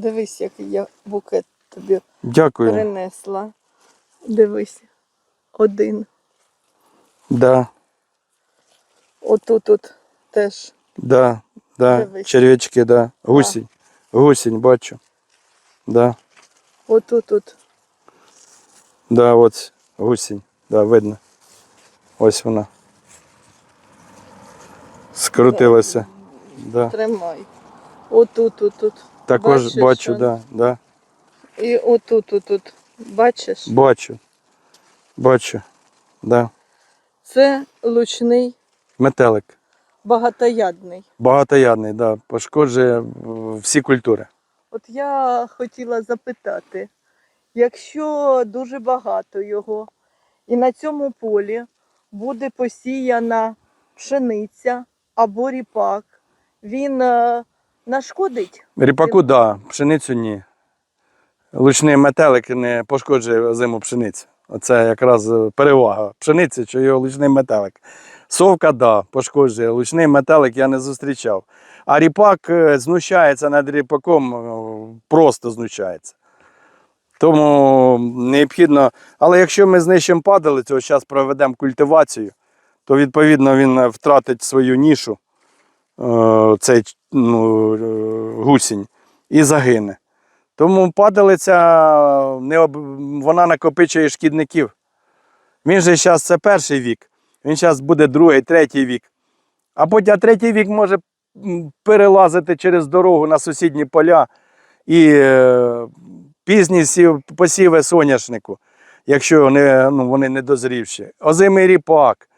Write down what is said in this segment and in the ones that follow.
Дивись, який я букет тобі Дякую. принесла. Дивись. Один. Да, Отут от теж. да, да. Дивись. Черв'ячки, да. Гусінь. Гусінь, бачу. Да, Отут от. да, от гусінь. Да, видно. Ось вона. Скрутилася. Да. Тримай. Отут от тут. Також Бачиш, бачу, що? да, да. І отут от тут. Бачиш? Бачу. Бачу. Да. Це лучний Метелик. багатоядний. Багатоядний, да. Пошкоджує всі культури. От я хотіла запитати, якщо дуже багато його, і на цьому полі буде посіяна пшениця або ріпак, він е, нашкодить? Ріпаку, так, да. пшеницю ні. Лучний метелик не пошкоджує зиму пшеницю. Оце якраз е, перевага пшениці, що його лучний метелик. Совка, да, пошкоджує. Лучний метелик я не зустрічав. А ріпак е, знущається над ріпаком, е, просто знущається. Тому необхідно. Але якщо ми знищимо падалицю, зараз проведемо культивацію, то відповідно він втратить свою нішу, цей ну, гусінь, і загине. Тому падалиця не об... вона накопичує шкідників. Він же зараз це перший вік, він зараз буде другий, третій вік. А потім третій вік може перелазити через дорогу на сусідні поля і е, пізні сів- посіви соняшнику, якщо не, ну, вони не дозрівші. Озимий ріпак,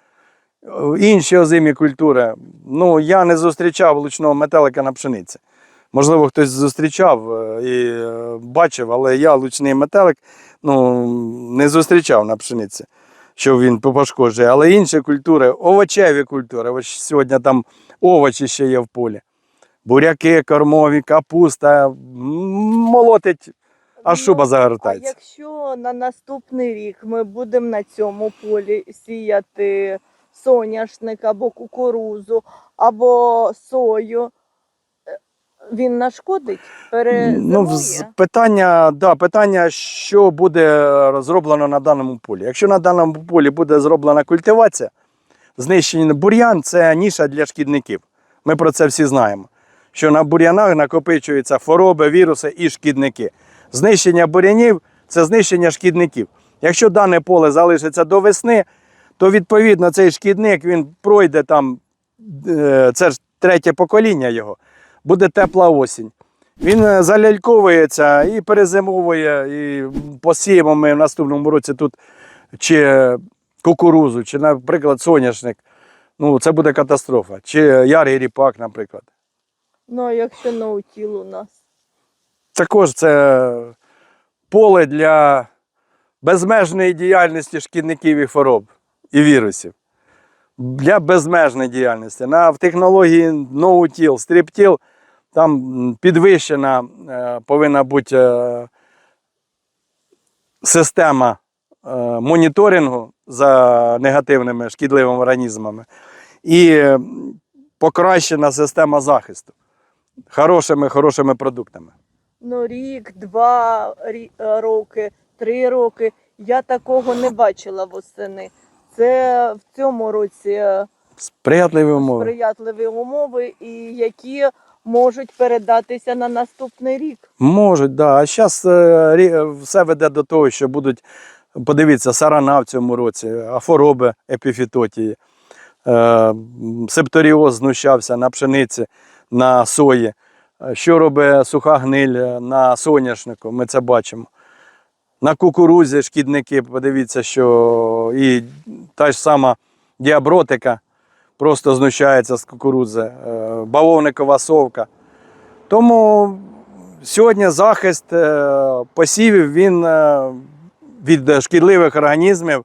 інші озимі культури. Ну, я не зустрічав лучного метелика на пшениці. Можливо, хтось зустрічав е, і е, бачив, але я лучний метелик ну, не зустрічав на пшениці, що він пошкоджує. Але інші культури, овочеві культури, ось сьогодні там овочі ще є в полі. Буряки, кормові, капуста, молотить, а шуба А якщо на наступний рік ми будемо на цьому полі сіяти соняшник або кукурузу, або сою, е, він нашкодить? Ну, Перезимує? з- питання, да, питання, що буде е, зроблено на даному полі. Якщо на даному полі буде зроблена культивація, знищення бур'ян це ніша для шкідників. Ми про це всі знаємо. Що на бур'янах накопичуються хвороби, віруси і шкідники. Знищення бур'янів це знищення шкідників. Якщо дане поле залишиться до весни, то відповідно цей шкідник він пройде там, е, це ж третє покоління його, буде тепла осінь. Він е, заляльковується і перезимовує, і посіємо ми в наступному році тут чи кукурузу, чи, наприклад, соняшник. Ну, це буде катастрофа. Чи ярий ріпак, наприклад. Ну, а якщо наутіл у нас? Також це поле для безмежної діяльності шкідників і хвороб і вірусів. Для безмежної діяльності. На, в технології ноутіл, стріптіл там підвищена е, повинна бути е, система е, моніторингу за негативними шкідливими організмами і е, покращена система захисту хорошими, хорошими продуктами. Ну, рік, два рі- е, роки, три роки. Я такого не бачила восени. Це в цьому році е, Сприятливі умови. сприятливі умови, і які можуть передатися на наступний рік. Можуть, да. А зараз все веде до того, що будуть, подивіться, сарана в цьому році, а хвороби епіфітотії. Е, септоріоз знущався на пшениці, на сої. Е, Що робить суха гниль е, на соняшнику, ми це бачимо. На кукурузі шкідники, подивіться, що і та ж сама діабротика просто знущається з кукурудзи, е, бавовникова совка. Тому сьогодні захист е, посівів він е, від шкідливих організмів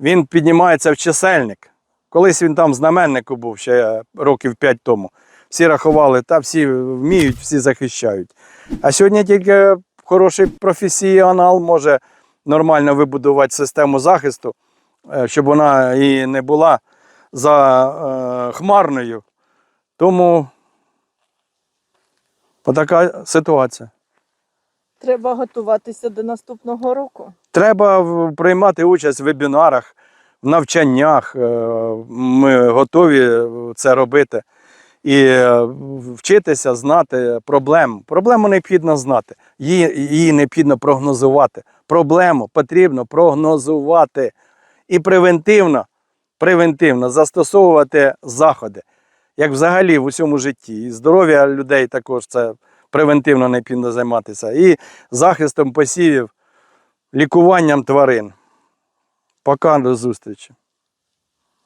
він піднімається в чисельник. Колись він там в знаменнику був ще років 5 тому. Всі рахували, та всі вміють, всі захищають. А сьогодні тільки хороший професіонал може нормально вибудувати систему захисту, е, щоб вона і не була за е, хмарною. Тому отака ситуація. Треба готуватися до наступного року. Треба приймати участь в вебінарах, в навчаннях. Е, Ми готові це робити. І е, вчитися знати проблему. Проблему необхідно знати. Її, її необхідно прогнозувати. Проблему потрібно прогнозувати і превентивно, превентивно застосовувати заходи. Як взагалі в усьому житті. І здоров'я людей також це превентивно необхідно займатися. І захистом посівів лікуванням тварин. Пока до зустрічі.